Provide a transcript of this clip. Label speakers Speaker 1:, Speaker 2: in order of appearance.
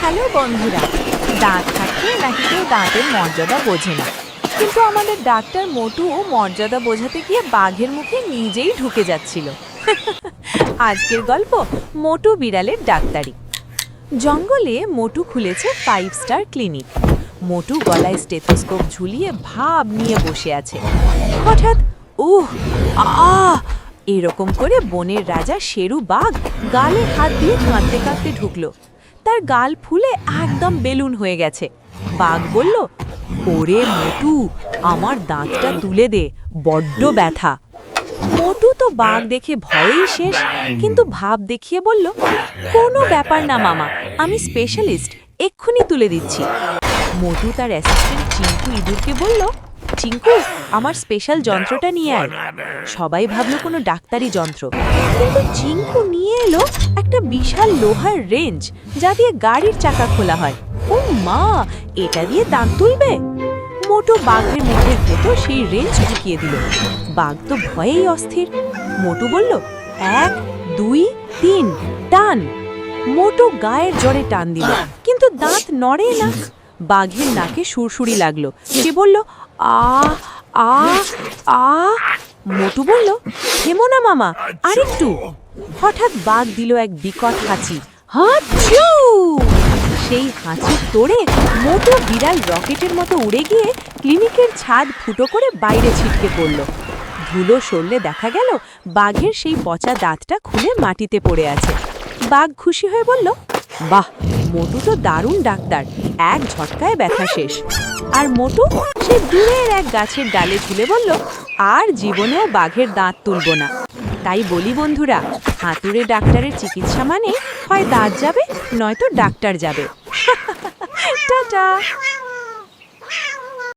Speaker 1: Hello বন্ধুরা, দাঁত থাকতে নাকি কেউ দাঁতের মর্যাদা বোঝে না। কিন্তু আমাদের ডাক্তার মোটু মর্যাদা বোঝাতে গিয়ে বাঘের মুখে নিজেই ঢুকে যাচ্ছিল। আজকের গল্প মোটু বিড়ালের ডাক্তারি। জঙ্গলে মোটু খুলেছে ফাইভ স্টার ক্লিনিক মোটু গলায় স্টেথোস্কোপ ঝুলিয়ে ভাব নিয়ে বসে আছে। হঠাৎ, উহ আ, এরকম করে বনের রাজা শেরু বাঘ গালে হাত দিয়ে কাঁদতে কাঁদতে ঢুকলো। তার গাল ফুলে একদম বেলুন হয়ে গেছে। বাঘ বলল, ওরে মোটু, আমার দাঁতটা তুলে দে, বড্ড ব্যথা। মোটু তো বাঘ দেখে ভয়েই শেষ, কিন্তু ভাব দেখিয়ে বলল, কোনো ব্যাপার না মামা, আমি স্পেশালিস্ট এক্ষুনি তুলে দিচ্ছি। মোটু তার অ্যাসিস্ট্যান্ট চিঙ্কু ইঁদুরকে বলল চিঙ্কু আমার স্পেশাল যন্ত্রটা নিয়ে আয়। সবাই ভাবলো কোনো ডাক্তারি যন্ত্র। কিন্তু চিঙ্কু নিয়ে এলো একটা বিশাল লোহার রেঞ্জ, যা দিয়ে গাড়ির চাকা খোলা হয়। ও মা, এটা দিয়ে দাঁত তুলবে? মোটো বাঘের মুখের ভেতর সেই রেঞ্জ ঢুকিয়ে দিল। বাঘ তো ভয়েই অস্থির। মোটু বলল, এক, দুই, তিন, টান। মোটু গায়ের জোরে টান দিল, কিন্তু দাঁত নড়ে না। বাঘের নাকে সুরসুরি লাগল। সে বলল, আ আ আ। মোটু বলল, থেমো না মামা, আরেকটু। হঠাৎ বাঘ দিল এক বিকট হাঁচি। হাঁচু সেই হাঁচি তোড়ে মোটু বিড়াল রকেটের মতো উড়ে গিয়ে ক্লিনিকের ছাদ ফুটো করে বাইরে ছিটকে পড়ল। ধুলো সরলে দেখা গেল, বাঘের সেই পচা দাঁতটা খুলে মাটিতে পড়ে আছে। বাঘ খুশি হয়ে বলল, বাহ মোটু তো দারুণ ডাক্তার। এক ঝটকায় ব্যথা শেষ। আর মোটু, সে দূরের এক গাছের ডালে ঝুলে বলল, আর জীবনেও বাঘের দাঁত তুলব না। তাই বলি বন্ধুরা, হাতুড়ে ডাক্তারের চিকিৎসা মানে হয় দাঁত যাবে, নয়তো ডাক্তার যাবে। টাটা!